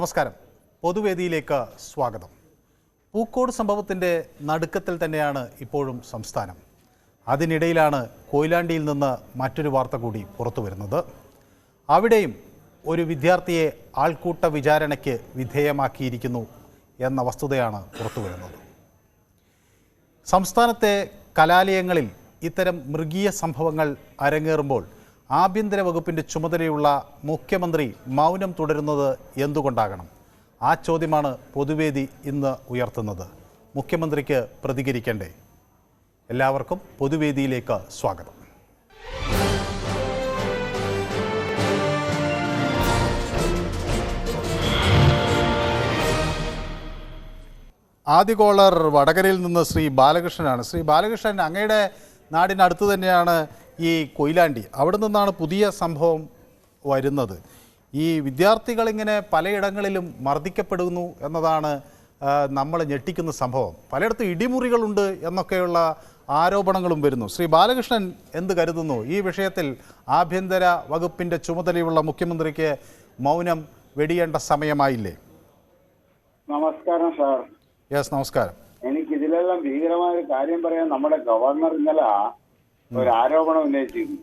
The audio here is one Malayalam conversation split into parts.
നമസ്കാരം. പൊതുവേദിയിലേക്ക് സ്വാഗതം. പൂക്കോട് സംഭവത്തിന്റെ നടുക്കത്തിൽ തന്നെയാണ് ഇപ്പോഴും സംസ്ഥാനം. അതിനിടയിലാണ് കൊയിലാണ്ടിയിൽ നിന്ന് മറ്റൊരു വാർത്ത കൂടി പുറത്തു വരുന്നത്. അവിടെയും ഒരു വിദ്യാർത്ഥിയെ ആൾക്കൂട്ട വിചാരണയ്ക്ക് വിധേയമാക്കിയിരിക്കുന്നു എന്ന വസ്തുതയാണ് പുറത്തു വരുന്നത്. സംസ്ഥാനത്തെ കലാലയങ്ങളിൽ ഇത്തരം മൃഗീയ സംഭവങ്ങൾ അരങ്ങേറുമ്പോൾ ആഭ്യന്തര വകുപ്പിന്റെ ചുമതലയുള്ള മുഖ്യമന്ത്രി മൗനം തുടരുന്നത് എന്തുകൊണ്ടാകണം? ആ ചോദ്യമാണ് പൊതുവേദി ഇന്ന് ഉയർത്തുന്നത്. മുഖ്യമന്ത്രിക്ക് പ്രതികരിക്കണ്ടേ? എല്ലാവർക്കും പൊതുവേദിയിലേക്ക് സ്വാഗതം. ആദ്യ കോളർ വടകരയിൽ നിന്ന് ശ്രീ ബാലകൃഷ്ണനാണ്. ശ്രീ ബാലകൃഷ്ണൻ അങ്ങയുടെ നാടിനടുത്ത് തന്നെയാണ് ഈ കൊയിലാണ്ടി. അവിടെ നിന്നാണ് പുതിയ സംഭവം വരുന്നത്. ഈ വിദ്യാർത്ഥികൾ ഇങ്ങനെ പലയിടങ്ങളിലും മർദ്ദിക്കപ്പെടുന്നു എന്നതാണ് നമ്മൾ നമ്മളെ ഞെട്ടിക്കുന്ന സംഭവം. പലയിടത്തും ഇടിമുറികളുണ്ട് എന്നൊക്കെയുള്ള ആരോപണങ്ങളും വരുന്നു. ശ്രീ ബാലകൃഷ്ണൻ എന്ത് കരുതുന്നു? ഈ വിഷയത്തിൽ ആഭ്യന്തര വകുപ്പിന്റെ ചുമതലയുള്ള മുഖ്യമന്ത്രിക്ക് മൗനം വെടിയേണ്ട സമയമായില്ലേ? നമസ്കാരം സാർ. യെസ് നമസ്കാരം. ഇതിലെല്ലാം ഭീകരമായ ഒരു കാര്യം പറയാൻ നമ്മുടെ ഗവർണർ ഇന്നലെ ഒരു ആരോപണം ഉന്നയിച്ചിരുന്നു.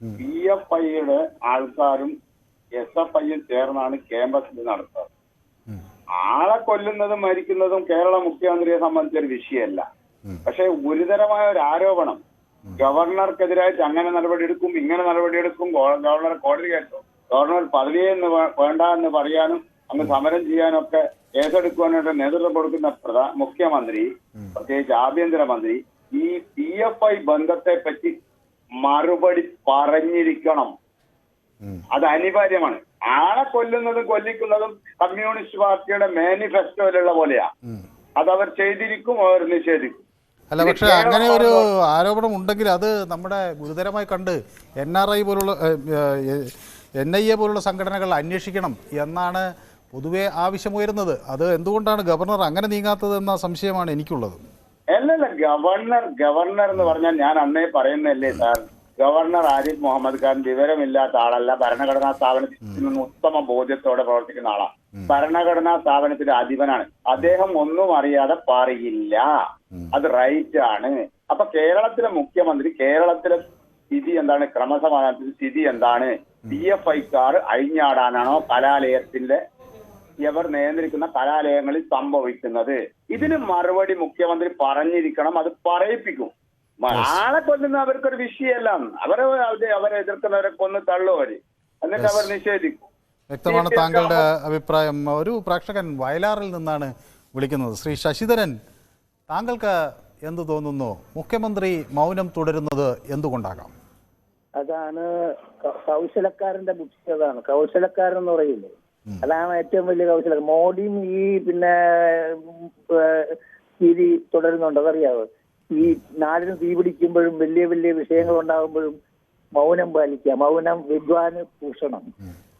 പി എഫ് ഐയുടെ ആൾക്കാരും എസ് എഫ് ഐയും ചേർന്നാണ് ക്യാമ്പസിൽ നടത്തുന്നത് ആളെ കൊല്ലുന്നതും മരിക്കുന്നതും കേരള മുഖ്യമന്ത്രിയെ സംബന്ധിച്ചൊരു വിഷയമല്ല. പക്ഷെ ഗുരുതരമായ ഒരു ആരോപണം. ഗവർണർക്കെതിരായിട്ട് അങ്ങനെ നടപടി എടുക്കും ഇങ്ങനെ നടപടി എടുക്കും ഗവർണർ കോടതി കേട്ടു. ഗവർണർ പദവിയെന്ന് വേണ്ട എന്ന് പറയാനും അങ്ങ് സമരം ചെയ്യാനൊക്കെ കേസെടുക്കുവാനായിട്ട് നേതൃത്വം കൊടുക്കുന്ന പ്രധാ മുഖ്യമന്ത്രി പ്രത്യേകിച്ച് ആഭ്യന്തരമന്ത്രി ഈ പി എഫ് ഐ ബന്ധത്തെ പറ്റി മറുപടി പറഞ്ഞിരിക്കണം. അത് അനിവാര്യമാണ്. ആളെ കൊല്ലുന്നതും കൊല്ലിക്കുന്നതും കമ്മ്യൂണിസ്റ്റ് പാർട്ടിയുടെ മാനിഫെസ്റ്റോയിലുള്ള പോലെയാ. അത് അവർ ചെയ്തിരിക്കും അവർ നിഷേധിക്കും. അല്ല പക്ഷെ അങ്ങനെ ഒരു ആരോപണം ഉണ്ടെങ്കിൽ അത് നമ്മുടെ ഗുരുതരമായി കണ്ട് എൻ ആർ ഐ പോലുള്ള എൻ ഐ എ പോലുള്ള സംഘടനകൾ അന്വേഷിക്കണം എന്നാണ് പൊതുവെ ആവശ്യമുയരുന്നത് അത് എന്തുകൊണ്ടാണ് ഗവർണർ അങ്ങനെ നീങ്ങാത്തത് എന്ന സംശയമാണ് എനിക്കുള്ളത്. അല്ലല്ല ഗവർണർ ഗവർണർ എന്ന് പറഞ്ഞാൽ ഞാൻ അന്നേ പറയുന്നല്ലേ സാർ. ഗവർണർ ആരിഫ് മുഹമ്മദ് ഖാൻ വിവരമില്ലാത്ത ആളല്ല. ഭരണഘടനാ സ്ഥാപനത്തിൽ നിന്ന് ഉത്തമ ബോധ്യത്തോടെ പ്രവർത്തിക്കുന്ന ആളാണ് ഭരണഘടനാ സ്ഥാപനത്തിന്റെ അധിപനാണ്. അദ്ദേഹം ഒന്നും അറിയാതെ പറയില്ല. അത് റൈറ്റ് ആണ്. അപ്പൊ കേരളത്തിലെ മുഖ്യമന്ത്രി കേരളത്തിലെ സ്ഥിതി എന്താണ്? ക്രമസമാധാനത്തിന്റെ സ്ഥിതി എന്താണ്? പി എഫ് ഐക്കാർ അഴിഞ്ഞാടാനാണോ കലാലയത്തിന്റെ ഇവർ നിയന്ത്രിക്കുന്ന കലാലയങ്ങളിൽ സംഭവിക്കുന്നത്. ഇതിന് മറുപടി മുഖ്യമന്ത്രി പറഞ്ഞിരിക്കണം അത് പറയിപ്പിക്കും. ആളെ കൊല്ലുന്ന അവർക്കൊരു വിഷയമല്ല അവരെ അവരെ- അവരെ എതിർക്കുന്നവരെ കൊന്ന് തള്ളുവര് എന്നിട്ട് അവർ നിഷേധിക്കും. വ്യക്തമാണ് താങ്കളുടെ അഭിപ്രായം. ഒരു പ്രേക്ഷകൻ വയലാറിൽ നിന്നാണ് വിളിക്കുന്നത്. ശ്രീ ശശിധരൻ താങ്കൾക്ക് എന്ത് തോന്നുന്നു? മുഖ്യമന്ത്രി മൗനം തുടരുന്നത് എന്തുകൊണ്ടാകാം? അതാണ് കൗശലക്കാരന്റെ ബുദ്ധി അതാണ്. കൗശലക്കാരൻ എന്ന് പറയില്ലേ? അതാണ് ഏറ്റവും വലിയ കൗശലം. മോഡിയും ഈ പിന്നെ രീതി തുടരുന്നുണ്ട്. അതറിയാവോ? ഈ നാടിന് തീ പിടിക്കുമ്പോഴും വലിയ വലിയ വിഷയങ്ങൾ ഉണ്ടാകുമ്പോഴും മൗനം പാലിക്കുക മൗനം വിദ്വാന് ഭൂഷണം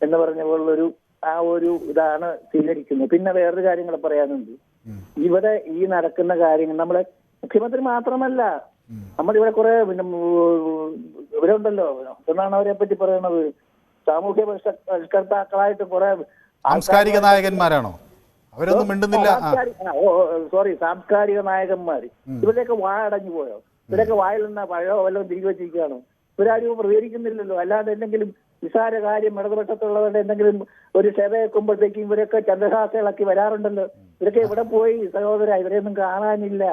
എന്ന് പറഞ്ഞ പോലുള്ളൊരു ആ ഒരു ഇതാണ് സ്വീകരിക്കുന്നത്. പിന്നെ വേറൊരു കാര്യങ്ങൾ പറയാനുണ്ട്. ഇവിടെ ഈ നടക്കുന്ന കാര്യങ്ങൾ നമ്മളെ മുഖ്യമന്ത്രി മാത്രമല്ല നമ്മുടെ ഇവിടെ കുറെ പിന്നെ ഇവിടെ ഇവരുണ്ടല്ലോ. എന്നാണ് അവരെ പറ്റി പറയുന്നത് സാമൂഹ്യ പരിഷ- പരിഷ്കർത്താക്കളായിട്ട് കുറെ സാംസ്കാരിക നായകന്മാരാണോ? അവരൊന്നും മിണ്ടുന്നില്ല. സോറി സാംസ്കാരിക നായകന്മാര്. ഇവരുടെയൊക്കെ വായടഞ്ഞു പോയോ? ഇവരൊക്കെ വായിൽ നിന്ന പഴയോ വല്ലതും തിരികെ വെച്ചിരിക്കുകയാണോ? ഇവരാരും പ്രതികരിക്കുന്നില്ലല്ലോ. അല്ലാതെ എന്തെങ്കിലും നിസാര കാര്യം ഇടതുപക്ഷത്തുള്ളവരുടെ എന്തെങ്കിലും ഒരു ക്ഷത വെക്കുമ്പോഴത്തേക്കും ഇവരൊക്കെ ചന്ദ്രഹാസകളാക്കി വരാറുണ്ടല്ലോ. ഇവരൊക്കെ ഇവിടെ പോയി സഹോദര? ഇവരെയൊന്നും കാണാനില്ല?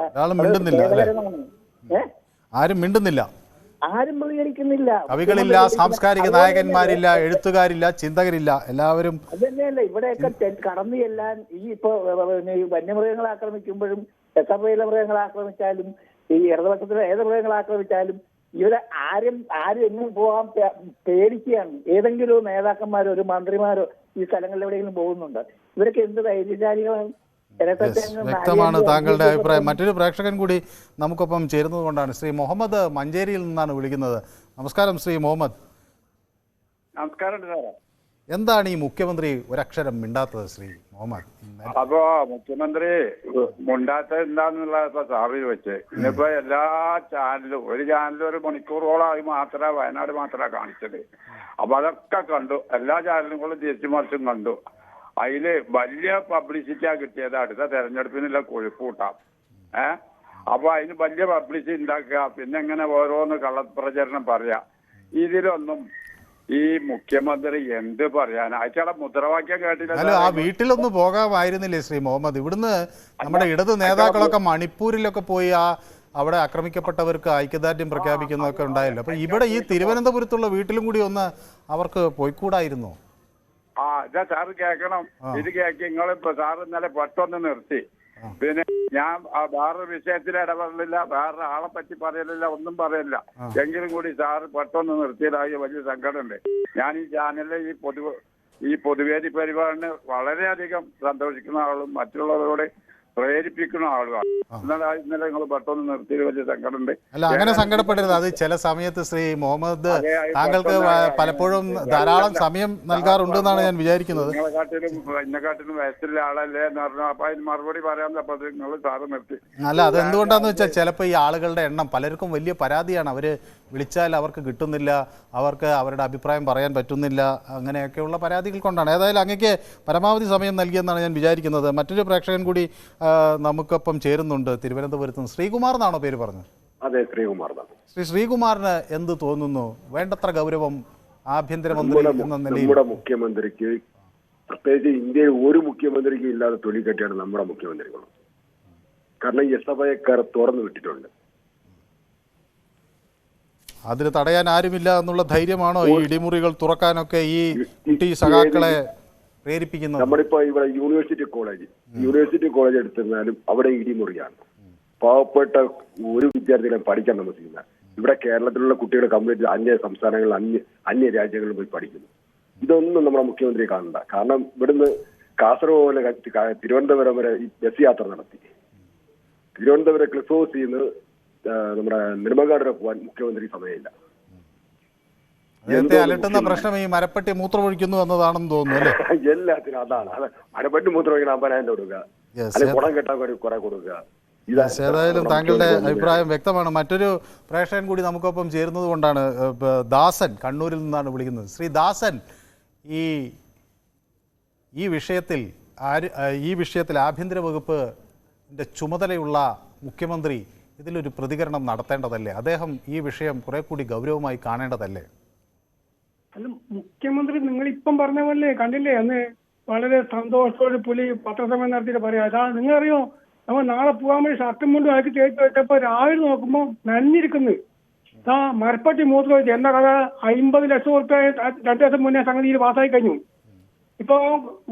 ആരും മിണ്ടുന്നില്ല. ആരും പ്രതികരിക്കുന്നില്ല. കവികളില്ല സാംസ്കാരിക നായകന്മാരില്ല എഴുത്തുകാരില്ല ചിന്തകരില്ല എല്ലാവരും അത് തന്നെയല്ല. ഇവിടെയൊക്കെ കടന്നു ചെല്ലാൻ ഈ ഇപ്പൊ വന്യമൃഗങ്ങളെ ആക്രമിക്കുമ്പോഴും എഫ് മൃഗങ്ങളെ ആക്രമിച്ചാലും ഈ ഇടതുപക്ഷത്തിലെ ഏത് മൃഗങ്ങളെ ആക്രമിച്ചാലും ഇവരെ ആരും ആരും എങ്ങും പോകാൻ പേടിക്കുകയാണ്. ഏതെങ്കിലും നേതാക്കന്മാരോ ഒരു മന്ത്രിമാരോ ഈ സ്ഥലങ്ങളിൽ എവിടെയെങ്കിലും പോകുന്നുണ്ട്. ഇവരൊക്കെ എന്ത് ധൈര്യശാലികളാണ്? വ്യക്തമാണ് താങ്കളുടെ അഭിപ്രായം. മറ്റൊരു പ്രേക്ഷകൻ കൂടി നമുക്കൊപ്പം ചേരുന്നത് കൊണ്ടാണ് ശ്രീ മുഹമ്മദ് മഞ്ചേരിയിൽ നിന്നാണ് വിളിക്കുന്നത്. നമസ്കാരം ശ്രീ മുഹമ്മദ്. നമസ്കാരം എന്താണ് ഈ മുഖ്യമന്ത്രി ഒരക്ഷരം മിണ്ടാത്തത് ശ്രീ മുഹമ്മദ്? അപ്പോ മുഖ്യമന്ത്രി മുണ്ടാത്ത എന്താന്നുള്ള സാറിൽ വെച്ച് ഇന്നിപ്പോ എല്ലാ ചാനലും ഒരു ചാനലും ഒരു മണിക്കൂറോളമായി മാത്രമേ വയനാട് മാത്രമേ കാണിച്ചത്. അപ്പൊ അതൊക്കെ കണ്ടു. എല്ലാ ചാനലുകളും തിരിച്ചു മറിച്ചും കണ്ടു. അതിൽ വലിയ പബ്ലിസിറ്റിയാ കിട്ടിയത്. അടുത്ത തെരഞ്ഞെടുപ്പിനുള്ള കൊഴുപ്പൂട്ടാം ഏ? അപ്പൊ അതിന് വലിയ പബ്ലിസിറ്റി ഉണ്ടാക്കുക. പിന്നെ എങ്ങനെ ഓരോന്ന് കള്ളപ്രചരണം പറയാ. ഇതിലൊന്നും ഈ മുഖ്യമന്ത്രി എന്ത് പറയാൻ അയച്ചാളെ മുദ്രാവാക്യം കേട്ടില്ല ആ വീട്ടിലൊന്നും വീട്ടിലൊന്ന് പോകാമായിരുന്നില്ലേ ശ്രീ മുഹമ്മദ്? ഇവിടുന്ന് നമ്മുടെ ഇടത് നേതാക്കളൊക്കെ മണിപ്പൂരിലൊക്കെ പോയി ആ അവിടെ ആക്രമിക്കപ്പെട്ടവർക്ക് ഐക്യദാർഢ്യം പ്രഖ്യാപിക്കുന്നതൊക്കെ ഉണ്ടായല്ലോ. അപ്പൊ ഇവിടെ ഈ തിരുവനന്തപുരത്തുള്ള വീട്ടിലും കൂടി ഒന്ന് അവർക്ക് പോയിക്കൂടായിരുന്നോ? ആ ഇതാ സാറ് കേക്കണം ഇത് കേക്ക് നിങ്ങളിപ്പോ സാറ് ഇന്നലെ പെട്ടെന്ന് നിർത്തി. പിന്നെ ഞാൻ ആ വേറൊരു വിഷയത്തിൽ ഇടപെടലില്ല വേറെ ആളെ പറ്റി പറയലില്ല ഒന്നും പറയില്ല എങ്കിലും കൂടി സാറ് പെട്ടെന്ന് നിർത്തിയതായി വലിയ സങ്കടമുണ്ട് ഞാൻ ഈ ചാനലിലെ ഈ പൊതു ഈ പൊതുവേദി പരിപാടിന് വളരെയധികം സന്തോഷിക്കുന്ന ആളും മറ്റുള്ളവരോട് പ്രേരിപ്പിക്കുന്ന ആളുകളാണ്. ഇന്നലെ ഇന്നലെ നിങ്ങൾ പെട്ടെന്ന് നിർത്തി വലിയ സങ്കടമുണ്ട്. അല്ല അങ്ങനെ സങ്കടപ്പെടരുത്. അത് ചില സമയത്ത് ശ്രീ മുഹമ്മദ് താങ്കൾക്ക് പലപ്പോഴും ധാരാളം സമയം നൽകാറുണ്ട് എന്നാണ് ഞാൻ വിചാരിക്കുന്നത്. നിങ്ങളെക്കാട്ടിലും എന്നെക്കാട്ടിലും ആളല്ലേ എന്ന് പറഞ്ഞു അപ്പൊ അതിന് മറുപടി പറയാൻ നിങ്ങൾ സാറ് നിർത്തി. അല്ല അത് എന്തുകൊണ്ടാന്ന് വെച്ചാൽ ചിലപ്പോൾ ഈ ആളുകളുടെ എണ്ണം പലർക്കും വലിയ പരാതിയാണ്. അവർ വിളിച്ചാൽ അവർക്ക് കിട്ടുന്നില്ല അവർക്ക് അവരുടെ അഭിപ്രായം പറയാൻ പറ്റുന്നില്ല അങ്ങനെയൊക്കെയുള്ള പരാതികൾ കൊണ്ടാണ്. ഏതായാലും അങ്ങക്ക് പരമാവധി സമയം നൽകിയെന്നാണ് ഞാൻ വിചാരിക്കുന്നത്. മറ്റൊരു പ്രേക്ഷകൻ കൂടി നമുക്കൊപ്പം ചേരുന്നുണ്ട് തിരുവനന്തപുരത്ത് നിന്ന് ശ്രീകുമാർ എന്നാണോ പേര് പറഞ്ഞത്? അതെ ശ്രീകുമാർ ശ്രീ ശ്രീകുമാറിന് എന്ത് തോന്നുന്നു? വേണ്ടത്ര ഗൗരവം ആഭ്യന്തരമന്ത്രി നമ്മുടെ മുഖ്യമന്ത്രിക്ക് പ്രത്യേകിച്ച് ഇന്ത്യയിൽ ഒരു മുഖ്യമന്ത്രിക്കും ഇല്ലാതെ തൊലി കെട്ടിയാണ് നമ്മുടെ മുഖ്യമന്ത്രികൾ. കാരണം എസ് എഫ് ഐക്കാർ തുറന്നു വിട്ടിട്ടുണ്ട്. അതിന് തടയാൻ ആരുമില്ല എന്നുള്ള ധൈര്യമാണോ ഈ ഇടിമുറികൾ തുറക്കാനൊക്കെ ഈ കുട്ടി സഖാക്കളെ പ്രേരിപ്പിക്കുന്നത്? നമ്മളിപ്പോ ഇവിടെ യൂണിവേഴ്സിറ്റി കോളേജ് യൂണിവേഴ്സിറ്റി കോളേജ് എടുത്തിരുന്നാലും അവിടെ ഇടിമുറിയാണ് പാവപ്പെട്ട ഒരു വിദ്യാർത്ഥികളെ പഠിക്കാൻ താമസിക്കുന്ന ഇവിടെ കേരളത്തിലുള്ള കുട്ടികൾ കംപ്ലീറ്റ് അന്യ സംസ്ഥാനങ്ങളിൽ അന്യ അന്യ രാജ്യങ്ങളിൽ പോയി പഠിക്കുന്നു. ഇതൊന്നും നമ്മുടെ മുഖ്യമന്ത്രി കാണണ്ട. കാരണം ഇവിടുന്ന് കാസർഗോഡ് തിരുവനന്തപുരം വരെ ഈ ബസ് യാത്ര നടത്തി. തിരുവനന്തപുരം ക്ലിഫ് ഹൗസിൽ നിന്ന് നമ്മുടെ നെടുമങ്ങാട് വരെ പോകാൻ മുഖ്യമന്ത്രി സമയമില്ല. നേരത്തെ അലട്ടുന്ന പ്രശ്നം ഈ മരപ്പെട്ടി മൂത്രമൊഴിക്കുന്നു എന്നതാണെന്ന് തോന്നുന്നു അല്ലേ? എല്ലാത്തിനും അതാണ്. മരപ്പെട്ടി മൂത്രമൊഴിക്കണം അമ്പതിനായിരം കൊടുക്കുക. Yes, അല്ലെങ്കിൽ കുടം കെട്ടാൻ കുറെ കൊടുക്കുക. ഏതായാലും താങ്കളുടെ അഭിപ്രായം വ്യക്തമാണ്. മറ്റൊരു പ്രേക്ഷകൻ കൂടി നമുക്കൊപ്പം ചേരുന്നത് കൊണ്ടാണ് ദാസൻ കണ്ണൂരിൽ നിന്നാണ് വിളിക്കുന്നത്. ശ്രീ ദാസൻ ഈ ഈ വിഷയത്തിൽ ആര് ഈ വിഷയത്തിൽ ആഭ്യന്തര വകുപ്പ് ചുമതലയുള്ള മുഖ്യമന്ത്രി ഇതിലൊരു പ്രതികരണം നടത്തേണ്ടതല്ലേ? അദ്ദേഹം ഈ വിഷയം കുറെ കൂടി ഗൗരവമായി കാണേണ്ടതല്ലേ? അല്ല മുഖ്യമന്ത്രി നിങ്ങൾ ഇപ്പം പറഞ്ഞ പോലെ കണ്ടില്ലേ? അന്ന് വളരെ സന്തോഷത്തോടെ പുലി പത്രസമ്മേളനം നടത്തിയിട്ട് പറയാം അതാ നിങ്ങൾ അറിയോ നമ്മൾ നാളെ പോകാൻ വേണ്ടി ഷർട്ടും മുണ്ടും ആക്കി തേച്ച് വെച്ചപ്പോ രാവിലെ നോക്കുമ്പോ നനഞ്ഞിരിക്കുന്നത് ആ മരപ്പട്ടി മൂത്ത് വെച്ച് എന്താ കഥ? അമ്പത് ലക്ഷം ഉറുപ്പ്യ രണ്ടു ദിവസം മുന്നേ സംഗതിയിൽ പാസ്സായി കഴിഞ്ഞു. ഇപ്പൊ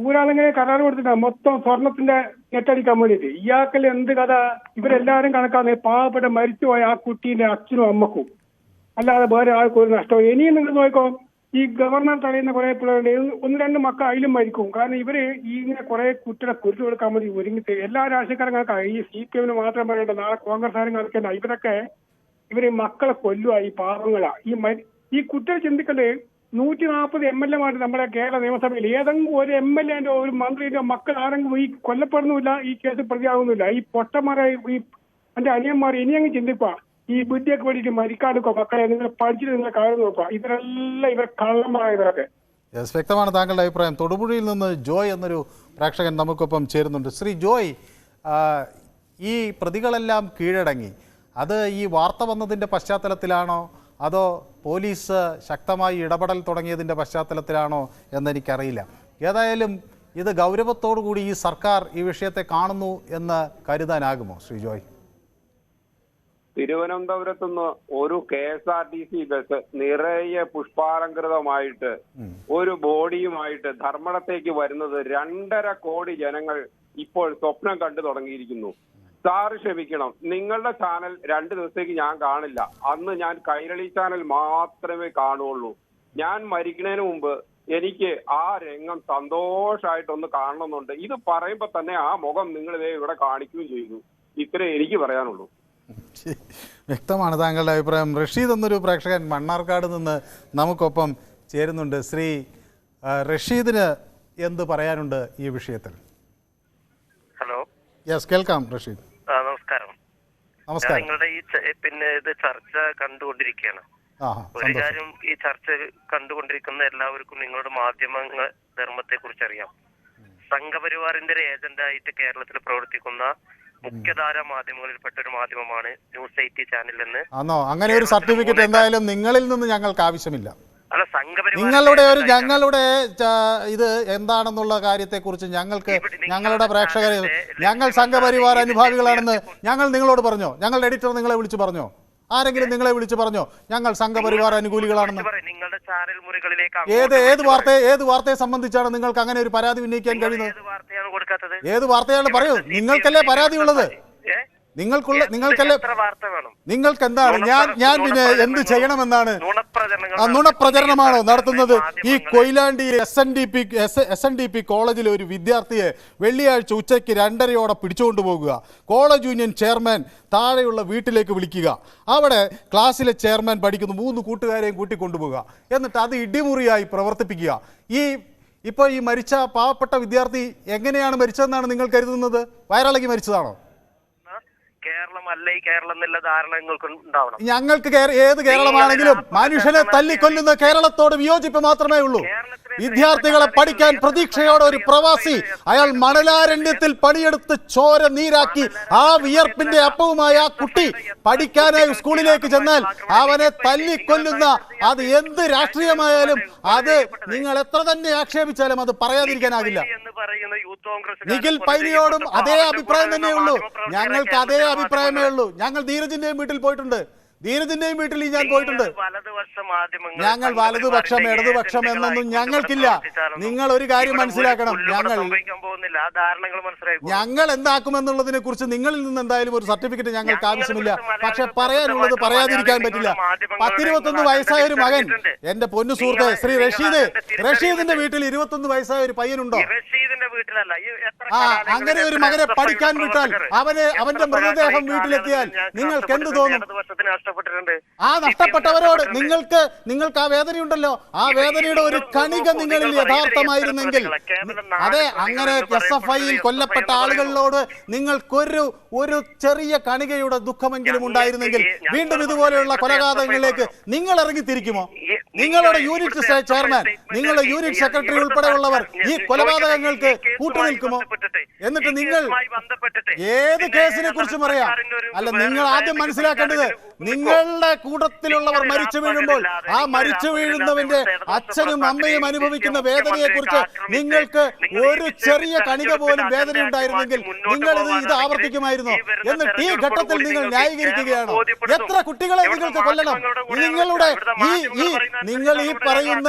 ഊരാളിങ്ങനെ കരാർ കൊടുത്തിട്ടാ മൊത്തം സ്വർണത്തിന്റെ നെറ്റടിക്കാൻ വേണ്ടിയിട്ട്. ഇയാക്കൽ എന്ത് കഥ? ഇവരെല്ലാരും കണക്കാന്ന്. പാവപ്പെട്ട മരിച്ചുപോയ ആ കുട്ടീന്റെ അച്ഛനും അമ്മക്കും. അല്ലാതെ വേറെ ആൾക്കൊരു നഷ്ടം ഇനിയും നിങ്ങൾ നോക്കോ. ഈ ഗവർണർ തടയുന്ന കുറെ പിള്ളേരുണ്ട്. ഒന്ന് രണ്ട് മക്കൾ അതിലും മരിക്കും. കാരണം ഇവർ ഈ ഇങ്ങനെ കുറെ കുട്ടികളെ കുരുത്തു കൊടുക്കാൻ വേണ്ടി ഒരുങ്ങി എല്ലാ രാഷ്ട്രീയക്കാരും ഈ സി പി എമ്മിന് മാത്രം പറയണ്ട നാളെ കോൺഗ്രസ് ആരും കണക്കല്ല ഇവരൊക്കെ ഇവർ മക്കളെ കൊല്ലുക ഈ പാവങ്ങളാ. ഈ ഈ കുട്ടികൾ ചിന്തിക്കണ്ടേ നൂറ്റി നാൽപ്പത് എം എൽ എമാർ നമ്മുടെ കേരള നിയമസഭയിൽ ഏതെങ്കിലും ഒരു എം എൽ എന്റെ ഒരു മന്ത്രിയുടെ മക്കൾ ആരെങ്കിലും ഈ കൊല്ലപ്പെടുന്നില്ല ഈ കേസ് പ്രതിയാകുന്നില്ല ഈ പൊട്ടന്മാരെ ഈ എന്റെ അനിയന്മാർ ഇനിയങ്ങ് ചിന്തിക്കുക ഈ ബുദ്ധിയൊക്കെ വേണ്ടിയിട്ട് മരിക്കാടുക്കോ മക്കളെ നിങ്ങൾ പഠിച്ചിട്ട് നിങ്ങൾ കാര്യം നോക്കുക. ഇവരെല്ലാം ഇവർ കള്ളന്മാരായ ഇവരൊക്കെ യെസ് വ്യക്തമാണ് താങ്കളുടെ അഭിപ്രായം. തൊടുപുഴയിൽ നിന്ന് ജോയ് എന്നൊരു പ്രേക്ഷകൻ നമുക്കൊപ്പം ചേരുന്നുണ്ട്. ശ്രീ ജോയ് ഈ പ്രതികളെല്ലാം കീഴടങ്ങി. അത് ഈ വാർത്ത വന്നതിന്റെ പശ്ചാത്തലത്തിലാണോ? അതോ പോലീസ് ശക്തമായി ഇടപെടൽ തുടങ്ങിയതിന്റെ പശ്ചാത്തലത്തിലാണോ എന്നെനിക്കറിയില്ല. ഏതായാലും ഇത് ഗൗരവത്തോടു കൂടി ഈ സർക്കാർ ഈ വിഷയത്തെ കാണുന്നു എന്ന് കരുതാനാകുമോ ശ്രീ ജോയ്? തിരുവനന്തപുരത്ത് നിന്ന് ഒരു K S R T C bus നിറയെ പുഷ്പാലങ്കൃതമായിട്ട് ഒരു ബോഡിയുമായിട്ട് ധർമ്മടത്തേക്ക് വരുന്നത് രണ്ടര കോടി ജനങ്ങൾ ഇപ്പോൾ സ്വപ്നം കണ്ടു തുടങ്ങിയിരിക്കുന്നു. സാർ ക്ഷമിക്കണം നിങ്ങളുടെ ചാനൽ രണ്ട് ദിവസത്തേക്ക് ഞാൻ കാണില്ല. അന്ന് ഞാൻ കൈരളി ചാനൽ മാത്രമേ കാണുള്ളൂ ഞാൻ മരിക്കുന്നതിന് മുമ്പ് എനിക്ക് ആ രംഗം സന്തോഷമായിട്ടൊന്ന് കാണണമെന്നുണ്ട്. ഇത് പറയുമ്പോ തന്നെ ആ മുഖം നിങ്ങളിതേ ഇവിടെ കാണിക്കുകയും ചെയ്തു. ഇത്രേ എനിക്ക് പറയാനുള്ളൂ. വ്യക്തമാണ് താങ്കളുടെ അഭിപ്രായം. റഷീദ് എന്നൊരു പ്രേക്ഷകൻ മണ്ണാർക്കാട് നിന്ന് നമുക്കൊപ്പം ചേരുന്നുണ്ട്. ശ്രീ റഷീദിന് എന്ത് പറയാനുണ്ട് ഈ വിഷയത്തിൽ? ഹലോ. യെസ് കേൾക്കാം റഷീദ്. നമസ്കാരം. നമസ്കാരം. നിങ്ങളുടെ ഈ പിന്നെ ഇത് ചർച്ച കണ്ടുകൊണ്ടിരിക്കുകയാണ്. ഒരു കാര്യം ഈ ചർച്ച കണ്ടുകൊണ്ടിരിക്കുന്ന എല്ലാവർക്കും നിങ്ങളുടെ മാധ്യമങ്ങൾ ധർമ്മത്തെ കുറിച്ച് അറിയാം സംഘപരിവാറിന്റെ ഒരു ഏജന്റായിട്ട് കേരളത്തിൽ പ്രവർത്തിക്കുന്ന മുഖ്യധാര മാധ്യമങ്ങളിൽപ്പെട്ട ഒരു മാധ്യമമാണ് ന്യൂസ് എയ്റ്റി ചാനൽ എന്ന് ആണോ അങ്ങനെ ഒരു സർട്ടിഫിക്കറ്റ് എന്തായാലും നിങ്ങളിൽ നിന്ന് ഞങ്ങൾക്ക് ആവശ്യമില്ല. അല്ല സംഘപരിവാർ നിങ്ങളുടെ ഒരു ഞങ്ങളുടെ ച- ഇത് എന്താണെന്നുള്ള കാര്യത്തെക്കുറിച്ച് ഞങ്ങൾക്ക് ഞങ്ങളുടെ പ്രേക്ഷകരെ ഞങ്ങൾ സംഘപരിവാർ അനുഭാവികളാണെന്ന് ഞങ്ങൾ നിങ്ങളോട് പറഞ്ഞോ? ഞങ്ങളുടെ എഡിറ്റർ നിങ്ങളെ വിളിച്ചു പറഞ്ഞോ? ആരെങ്കിലും നിങ്ങളെ വിളിച്ചു പറഞ്ഞോ? ഞങ്ങൾ സംഘപരിവാർ അനുകൂലികളാണെന്ന്. നിങ്ങളുടെ ചാനൽ മുറികളിലേക്ക് ഏത് അങ്ങോട്ട് ഏത് വാർത്തയെ ഏത് വാർത്തയെ സംബന്ധിച്ചാണ് നിങ്ങൾക്ക് അങ്ങനെ ഒരു പരാതി ഉന്നയിക്കാൻ കഴിയുന്നത്? ഏത് വാർത്തയാണ് കൊടുക്കാത്തത്? ഏത് വാർത്തയാണ് പറയൂ. നിങ്ങൾക്കല്ലേ പരാതി ഉള്ളത് നിങ്ങൾക്കുള്ള നിങ്ങൾക്കല്ലേ നിങ്ങൾക്ക് എന്താണ് ഞാൻ ഞാൻ പിന്നെ എന്ത് ചെയ്യണമെന്നാണ്? നുണപ്രചരണമാണോ നടത്തുന്ന നടത്തുന്നത്? ഈ Koyilandy S N D P S N D P കോളേജിലെ ഒരു വിദ്യാർത്ഥിയെ വെള്ളിയാഴ്ച ഉച്ചയ്ക്ക് രണ്ടരയോടെ പിടിച്ചുകൊണ്ട് പോകുക. കോളേജ് യൂണിയൻ ചെയർമാൻ താഴെയുള്ള വീട്ടിലേക്ക് വിളിക്കുക. അവിടെ ക്ലാസ്സിലെ ചെയർമാൻ പഠിക്കുന്ന. മൂന്ന് കൂട്ടുകാരെയും കൂട്ടിക്കൊണ്ടുപോകുക എന്നിട്ട് അത് ഇടിമുറിയായി പ്രവർത്തിപ്പിക്കുക. ഈ ഇപ്പോൾ ഈ മരിച്ച പാവപ്പെട്ട വിദ്യാർത്ഥി എങ്ങനെയാണ് മരിച്ചതെന്നാണ് നിങ്ങൾ കരുതുന്നത്? വയറിളകി മരിച്ചതാണോ? കേരളം അല്ല ഈ കേരളം എന്നുള്ള ധാരണ നിങ്ങൾക്ക് ഉണ്ടാവണം. ഞങ്ങൾക്ക് ഏത് കേരളമാണെങ്കിലും മനുഷ്യനെ തല്ലിക്കൊല്ലുന്ന കേരളത്തോട് വിയോജിപ്പ് മാത്രമേ ഉള്ളൂ. വിദ്യാർത്ഥികളെ പഠിക്കാൻ പ്രതീക്ഷയോടെ ഒരു പ്രവാസി അയാൾ മണലാരണ്യത്തിൽ പണിയെടുത്ത് ചോര നീരാക്കി ആ വിയർപ്പിന്റെ അപ്പവുമായി ആ കുട്ടി പഠിക്കാനായി സ്കൂളിലേക്ക് ചെന്നാൽ അവനെ തല്ലിക്കൊല്ലുന്ന അത് എന്ത് രാഷ്ട്രീയമായാലും അത് നിങ്ങൾ എത്ര തന്നെ ആക്ഷേപിച്ചാലും അത് പറയാതിരിക്കാനാകില്ല. നിഖിൽ പൈനിയോടും അതേ അഭിപ്രായം തന്നെയുള്ളൂ ഞങ്ങൾക്ക് അതേ അഭിപ്രായമേ ഉള്ളൂ. ഞങ്ങൾ ധീരജിന്റെയും വീട്ടിൽ പോയിട്ടുണ്ട്. ധീരജിന്റെയും വീട്ടിൽ ഞാൻ പോയിട്ടുണ്ട്. ഞങ്ങൾ വലതുപക്ഷം ഇടതുപക്ഷം എന്നൊന്നും ഞങ്ങൾക്കില്ല. നിങ്ങൾ ഒരു കാര്യം മനസ്സിലാക്കണം. ഞങ്ങൾ ഞങ്ങൾ എന്താക്കുമെന്നുള്ളതിനെ കുറിച്ച് നിങ്ങളിൽ നിന്ന് എന്തായാലും ഒരു സർട്ടിഫിക്കറ്റ് ഞങ്ങൾക്ക് ആവശ്യമില്ല. പക്ഷെ പറയാനുള്ളത് പറയാതിരിക്കാൻ പറ്റില്ല. പത്തിരുപത്തൊന്ന് വയസ്സായ ഒരു മകൻ എന്റെ പൊന്നു സുഹൃത്ത് ശ്രീ റഷീദ് റഷീദിന്റെ വീട്ടിൽ ഇരുപത്തൊന്ന് വയസ്സായ ഒരു പയ്യനുണ്ടോ? ആ അങ്ങനെ ഒരു മകനെ പഠിക്കാൻ വിട്ടാൽ അവന് അവനെ അവന്റെ മൃതദേഹം വീട്ടിലെത്തിയാൽ നിങ്ങൾക്ക് എന്ത് തോന്നും? നഷ്ടപ്പെട്ടിട്ടുണ്ട്. ആ നഷ്ടപ്പെട്ടവരോട് നിങ്ങൾക്ക് നിങ്ങൾക്ക് ആ വേദനയുണ്ടല്ലോ. ആ വേദനയുടെ ഒരു കണിക നിങ്ങളിൽ യഥാർത്ഥമായിരുന്നെങ്കിൽ അതെ അങ്ങനെ എസ് എഫ് ഐയിൽ കൊല്ലപ്പെട്ട ആളുകളിലോട് നിങ്ങൾക്കൊരു ഒരു ചെറിയ കണികയുടെ ദുഃഖമെങ്കിലും ഉണ്ടായിരുന്നെങ്കിൽ വീണ്ടും ഇതുപോലെയുള്ള കൊലപാതകങ്ങളിലേക്ക് നിങ്ങൾ ഇറങ്ങിത്തിരിക്കുമോ? നിങ്ങളുടെ യൂണിറ്റ് ചെയർമാൻ നിങ്ങളുടെ യൂണിറ്റ് സെക്രട്ടറി ഉൾപ്പെടെയുള്ളവർ ഈ കൊലപാതകങ്ങൾക്ക് കൂട്ടുനിൽക്കുമോ? എന്നിട്ട് നിങ്ങൾ ഏത് കേസിനെ കുറിച്ചും അറിയാം? അല്ല നിങ്ങൾ ആദ്യം മനസ്സിലാക്കേണ്ടത് നിങ്ങളുടെ കൂട്ടത്തിലുള്ളവർ മരിച്ചു വീഴുമ്പോൾ ആ മരിച്ചു വീഴുന്നവന്റെ അച്ഛനും അമ്മയും അനുഭവിക്കുന്ന വേദനയെ കുറിച്ച് നിങ്ങൾക്ക് ഒരു ചെറിയ കണിക പോലും വേദന ഉണ്ടായിരുന്നെങ്കിൽ നിങ്ങൾ ഇത് ഇത് ആവർത്തിക്കുമായിരുന്നോ എന്നിട്ട് ഈ ഘട്ടത്തിൽ നിങ്ങൾ ന്യായീകരിക്കുകയാണോ. എത്ര കുട്ടികളെ നിങ്ങൾക്ക് കൊല്ലണം? നിങ്ങളുടെ ഈ ഈ നിങ്ങൾ ഈ പറയുന്ന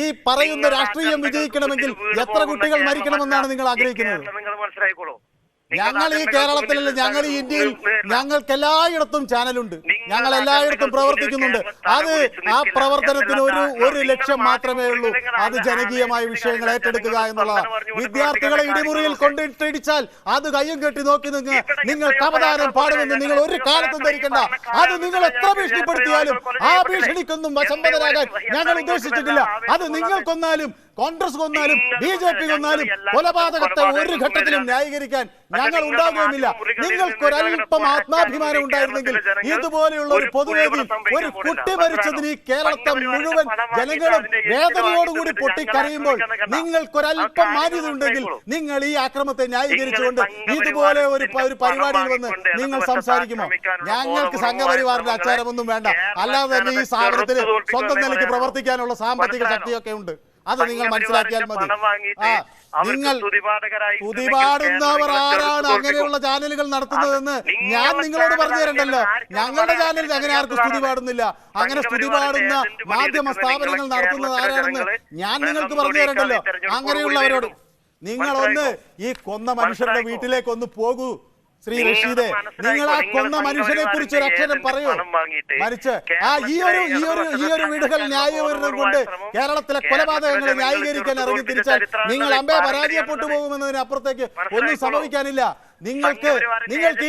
ഈ പറയുന്ന രാഷ്ട്രീയം വിജയിക്കണമെങ്കിൽ എത്ര കുട്ടികൾ മരിക്കണമെന്നാണ് നിങ്ങൾ ആഗ്രഹിക്കുന്നത്? ഞങ്ങൾ ഈ കേരളത്തിലല്ല ഞങ്ങൾ ഈ ഇന്ത്യയിൽ ഞങ്ങൾക്ക് എല്ലായിടത്തും ചാനലുണ്ട്. ഞങ്ങൾ എല്ലായിടത്തും പ്രവർത്തിക്കുന്നുണ്ട്. അത് ആ പ്രവർത്തനത്തിന് ഒരു ഒരു ലക്ഷ്യം മാത്രമേ ഉള്ളൂ. അത് ജനകീയമായ വിഷയങ്ങൾ ഏറ്റെടുക്കുക എന്നുള്ളതാണ് വിദ്യാർത്ഥികളെ ഇടിമുറിയിൽ കൊണ്ടിട്ടിടിച്ചാൽ അത് കയ്യും കെട്ടി നോക്കി നിങ്ങൾ നിങ്ങൾ കപതാരം പാടുമെന്ന് നിങ്ങൾ ഒരു കാലത്തും ധരിക്കണ്ട. അത് നിങ്ങൾ എത്ര ഭീഷണിപ്പെടുത്തിയാലും ആ ഭീഷണിക്കൊന്നും വശംബതരാകാൻ ഞങ്ങൾ ഉദ്ദേശിച്ചിട്ടില്ല. അത് നിങ്ങൾ കൊന്നാലും കോൺഗ്രസ് കൊന്നാലും ബി ജെ പി കൊന്നാലും കൊലപാതകത്തെ ഒരു ഘട്ടത്തിലും ന്യായീകരിക്കാൻ ഞങ്ങൾ ഉണ്ടാകുകയുമില്ല. നിങ്ങൾക്കൊരൽപ്പം ആത്മാഭിമാനം ഉണ്ടായിരുന്നെങ്കിൽ ഇതുപോലെയുള്ള ഒരു പൊതുവേദി ഒരു കുട്ടി മരിച്ചതിന് ഈ കേരളത്തെ മുഴുവൻ ജനങ്ങളും വേദനയോടുകൂടി പൊട്ടിക്കരയുമ്പോൾ നിങ്ങൾക്കൊരല്പം മാന്യത ഉണ്ടെങ്കിൽ നിങ്ങൾ ഈ ആക്രമത്തെ ന്യായീകരിച്ചുകൊണ്ട് ഇതുപോലെ ഒരു ഒരു പരിപാടിയിൽ വന്ന് നിങ്ങൾ സംസാരിക്കുമോ? ഞങ്ങൾക്ക് സംഘപരിവാറിന്റെ അച്ചാരമൊന്നും വേണ്ട. അല്ലാതെ തന്നെ ഈ സ്ഥാപനത്തിൽ സ്വന്തം നിലയ്ക്ക് പ്രവർത്തിക്കാനുള്ള സാമ്പത്തിക ശക്തിയൊക്കെ ഉണ്ട് അത് നിങ്ങൾ മനസ്സിലാക്കിയാൽ മതി. നിങ്ങൾ തുതിപാടുന്നവർ ആരാണ് അങ്ങനെയുള്ള ചാനലുകൾ നടത്തുന്നതെന്ന് ഞാൻ നിങ്ങളോട് പറഞ്ഞു തരണ്ടല്ലോ ഞങ്ങളുടെ ചാനലിൽ അങ്ങനെ ആർക്കും സ്തുതി പാടുന്നില്ല അങ്ങനെ സ്തുതി പാടുന്ന മാധ്യമ സ്ഥാപനങ്ങൾ നടത്തുന്നത് ആരാണെന്ന് ഞാൻ നിങ്ങൾക്ക് പറഞ്ഞു തരണ്ടല്ലോ അങ്ങനെയുള്ളവരോട് നിങ്ങളൊന്ന് ഈ കൊന്ന മനുഷ്യരുടെ വീട്ടിലേക്ക് ഒന്ന് പോകൂ. ശ്രീ റഷീദെ നിങ്ങൾ ആ കൊന്ന മനുഷ്യനെ കുറിച്ച് ഒരു അക്ഷരം പറയൂ. മരിച്ച്. ആ ഈ ഒരു ഈ ഒരു ഈ ഒരു വീടുകൾ ന്യായീകരണം കൊണ്ട് കേരളത്തിലെ കൊലപാതകങ്ങളെ ന്യായീകരിക്കാൻ ഇറങ്ങി തിരിച്ചാൽ നിങ്ങൾ അമ്പേ പരാജയപ്പെട്ടു പോകുമെന്നതിന് അപ്പുറത്തേക്ക് ഒന്നും സംഭവിക്കാനില്ല. നിങ്ങൾക്ക് നിങ്ങൾക്ക്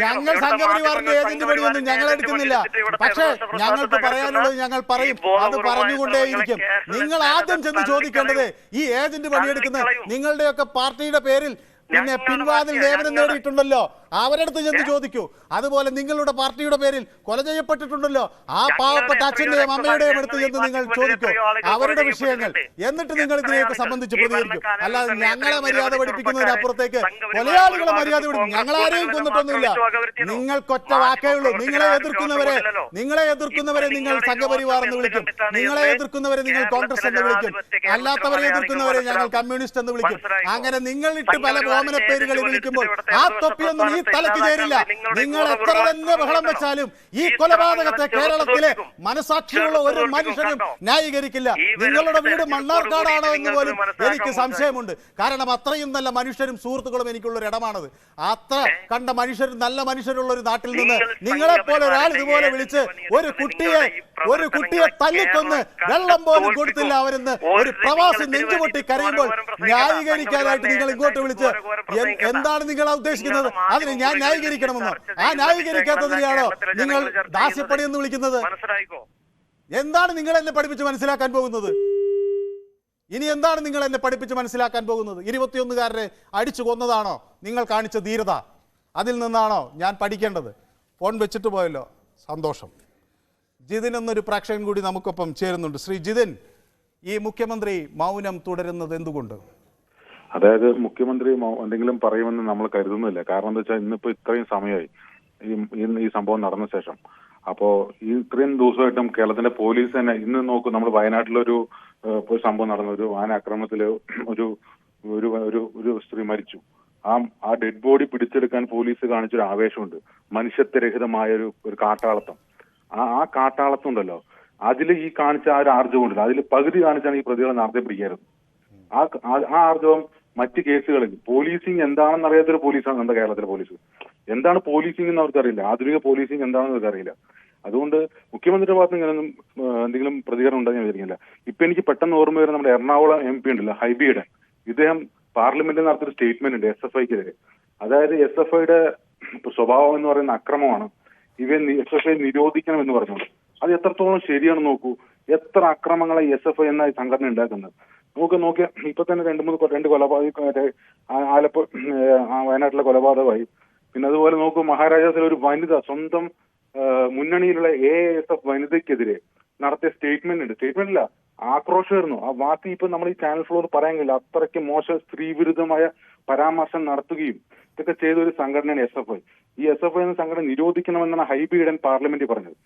ഞങ്ങൾ സംഘപരിവാറിന്റെ ഏജന്റ് പണിയൊന്നും ഞങ്ങൾ എടുക്കുന്നില്ല പക്ഷേ ഞങ്ങൾക്ക് പറയാനുള്ളത് ഞങ്ങൾ പറയും. അത് പറഞ്ഞുകൊണ്ടേയിരിക്കും. നിങ്ങൾ ആദ്യം ചെന്ന് ചോദിക്കേണ്ടത് ഈ ഏജന്റ് പണിയെടുക്കുന്ന നിങ്ങളുടെയൊക്കെ പാർട്ടിയുടെ പേരിൽ പിന്നെ പിൻവാതിൽ നിയമനം നേടിയിട്ടുണ്ടല്ലോ. അവരടുത്ത് ചെന്ന് ചോദിക്കൂ. അതുപോലെ നിങ്ങളുടെ പാർട്ടിയുടെ പേരിൽ കൊല ചെയ്യപ്പെട്ടിട്ടുണ്ടല്ലോ. ആ പാവപ്പെട്ട അച്ഛന്റെയും അമ്മയുടെയും അടുത്ത് ചെന്ന് നിങ്ങൾ ചോദിക്കൂ. അവരുടെ വിഷയങ്ങൾ എന്നിട്ട് നിങ്ങൾ ഇതിനെയൊക്കെ സംബന്ധിച്ച് പ്രതികരിക്കും. അല്ലാതെ ഞങ്ങളെ മര്യാദ പഠിപ്പിക്കുന്നതിനപ്പുറത്തേക്ക് കൊലയാളികളെ മര്യാദ പഠിപ്പിക്കും കോൺഗ്രസ് ഞങ്ങളാരെയും കൊന്നിട്ടൊന്നുമില്ല. നിങ്ങൾക്കൊറ്റ വാക്കേ ഉള്ളൂ. നിങ്ങളെ എതിർക്കുന്നവരെ നിങ്ങളെ എതിർക്കുന്നവരെ നിങ്ങൾ സംഘപരിവാർ എന്ന് വിളിക്കും. നിങ്ങളെ എതിർക്കുന്നവരെ നിങ്ങൾ കോൺഗ്രസ് എന്ന് വിളിക്കും. അല്ലാത്തവരെ എതിർക്കുന്നവരെ ഞങ്ങൾ കമ്മ്യൂണിസ്റ്റ് എന്ന് വിളിക്കും. അങ്ങനെ അങ്ങനെ നിങ്ങളിട്ട് പല ഓമന പേരുകളിൽ വിളിക്കുമ്പോൾ ആ തൊപ്പിയൊന്നും ഈ തലക്ക് ചേരില്ല. നിങ്ങൾ എത്ര തന്നെ ബഹളം വെച്ചാലും ഈ കൊലപാതകത്തെ കേരളത്തിലെ മനസാക്ഷിയുള്ള ഒരു മനുഷ്യനും? ന്യായീകരിക്കില്ല. നിങ്ങളുടെ വീട് മണ്ണാർക്കാടാണോ എന്ന് പോലും എനിക്ക് സംശയമുണ്ട്. കാരണം അത്രയും നല്ല മനുഷ്യരും സുഹൃത്തുക്കളും എനിക്കുള്ള ഒരു ഇടമാണത്. അത്ര കണ്ട മനുഷ്യരും നല്ല മനുഷ്യരുള്ള ഒരു നാട്ടിൽ നിന്ന് നിങ്ങളെപ്പോലെ നിങ്ങളെ പോലെ ഒരാൾ ഇതുപോലെ വിളിച്ച് ഒരു കുട്ടിയെ ഒരു കുട്ടിയെ തല്ലിക്കൊന്ന് വെള്ളം പോലും കൊടുത്തില്ല അവരെന്ന്. ഒരു പ്രവാസി നെഞ്ചുപൊട്ടി കരയുമ്പോൾ ന്യായീകരിക്കാനായിട്ട് നിങ്ങൾ ഇങ്ങോട്ട് വിളിച്ച്. എന്താണ് നിങ്ങൾ ഉദ്ദേശിക്കുന്നത്? അതിന് ഞാൻ ന്യായീകരിക്കണമെന്ന്? ആ ന്യായീകരിക്കാത്തതിനെയാണോ നിങ്ങൾ ദാസ്യപ്പണി എന്ന് വിളിക്കുന്നത്? എന്താണ് നിങ്ങൾ എന്നെ പഠിപ്പിച്ച് മനസ്സിലാക്കാൻ പോകുന്നത്? ഇനി എന്താണ് നിങ്ങൾ എന്നെ പഠിപ്പിച്ച് മനസ്സിലാക്കാൻ പോകുന്നത്? ഇരുപത്തിയൊന്നുകാരനെ അടിച്ചു കൊന്നതാണോ? നിങ്ങൾ കാണിച്ച ധീരത. അതിൽ നിന്നാണോ ഞാൻ പഠിക്കേണ്ടത്? ഫോൺ വെച്ചിട്ട് പോയല്ലോ. സന്തോഷം. ജിതിൻ എന്നൊരു പ്രേക്ഷകൻ കൂടി നമുക്കൊപ്പം ചേരുന്നുണ്ട്. ശ്രീ ജിതിൻ ഈ മുഖ്യമന്ത്രി മൗനം തുടരുന്നത് എന്തുകൊണ്ട്? അതായത് മുഖ്യമന്ത്രി എന്തെങ്കിലും പറയുമെന്ന് നമ്മൾ കരുതുന്നില്ല. കാരണം എന്താ വെച്ചാൽ ഇന്നിപ്പോ ഇത്രയും സമയമായി ഈ ഈ സംഭവം നടന്ന ശേഷം. അപ്പോ ഈ ഇത്രയും ദിവസമായിട്ടും കേരളത്തിന്റെ പോലീസ് തന്നെ ഇന്ന് നോക്കൂ നമ്മൾ വയനാട്ടിലൊരു സംഭവം നടന്ന. ഒരു ആനാക്രമണത്തിൽ ഒരു ഒരു ഒരു ഒരു സ്ത്രീ മരിച്ചു. ആ ആ ഡെഡ് ബോഡി പിടിച്ചെടുക്കാൻ പോലീസ് കാണിച്ചൊരു ആവേശമുണ്ട്. മനുഷ്യത്വരഹിതമായ ഒരു ഒരു കാട്ടാളത്തം ആ ആ കാട്ടാളത്തം ഉണ്ടല്ലോ. അതിൽ ഈ കാണിച്ച ആ ഒരു ആർജവം ഉണ്ടല്ലോ. അതിൽ പകുതി കാണിച്ചാണ് ഈ പ്രതികളെ നേരത്തെ പിടിക്കാറ് ആ- ആ ആർജവം മറ്റ് കേസുകളിൽ പോലീസിങ് എന്താണെന്ന് അറിയാത്തൊരു പോലീസാണ് നമ്മുടെ കേരളത്തിലെ പോലീസ്. എന്താണ് പോലീസിങ് എന്ന് അവർക്കറിയില്ല ആധുനിക പോലീസിങ് എന്താണെന്ന് അവർക്കറിയില്ല അതുകൊണ്ട് മുഖ്യമന്ത്രിയുടെ ഭാഗത്ത് ഇങ്ങനെയൊന്നും ഏഹ്, എന്തെങ്കിലും പ്രതികരണം ഉണ്ടെന്ന് ഞാൻ വിചാരിക്കുന്നില്ല. ഇപ്പൊ എനിക്ക് പെട്ടെന്ന് ഓർമ്മ വരുന്ന നമ്മുടെ എറണാകുളം എം പി ഉണ്ടല്ലോ ഹൈബിയുടെ ഇദ്ദേഹം പാർലമെന്റിൽ നടത്തിയൊരു സ്റ്റേറ്റ്മെന്റ് ഉണ്ട് എസ് എഫ് ഐക്കെതിരെ അതായത് എസ് എഫ് ഐയുടെ സ്വഭാവം എന്ന് പറയുന്ന അക്രമമാണ്. ഇവൻ എസ് എഫ് ഐ നിരോധിക്കണം എന്ന് പറഞ്ഞു അത് എത്രത്തോളം ശരിയാണ് നോക്കൂ. എത്ര അക്രമങ്ങളെ എസ് എഫ് ഐ എന്ന സംഘടന ഉണ്ടാക്കുന്നത്. നമുക്ക് നോക്കിയ ഇപ്പൊ തന്നെ രണ്ട് മൂന്ന് രണ്ട് കൊലപാതക ആലപ്പുഴ വയനാട്ടിലെ കൊലപാതകമായി. പിന്നെ അതുപോലെ നോക്കൂ മഹാരാജാസിലെ ഒരു വനിത സ്വന്തം മുന്നണിയിലുള്ള എ എസ് എഫ് വനിതയ്ക്കെതിരെ നടത്തിയ സ്റ്റേറ്റ്മെന്റ് ഉണ്ട്. സ്റ്റേറ്റ്മെന്റ് ഇല്ല ആക്രോശമായിരുന്നു. ആ വാക്ക് ഇപ്പൊ നമ്മൾ ഈ ചാനൽ ഫ്ലോർ പറയാൻ കഴിയില്ല. അത്രയ്ക്ക് മോശം സ്ത്രീവിരുദ്ധമായ പരാമർശം നടത്തുകയും ഇതൊക്കെ ചെയ്ത ഒരു സംഘടനയാണ് എസ് എഫ് ഐ ഈ എസ് എഫ് ഐ എന്ന സംഘടന നിരോധിക്കണമെന്നാണ് ഹൈബി ഈഡൻ പാർലമെന്റിൽ പറഞ്ഞത്.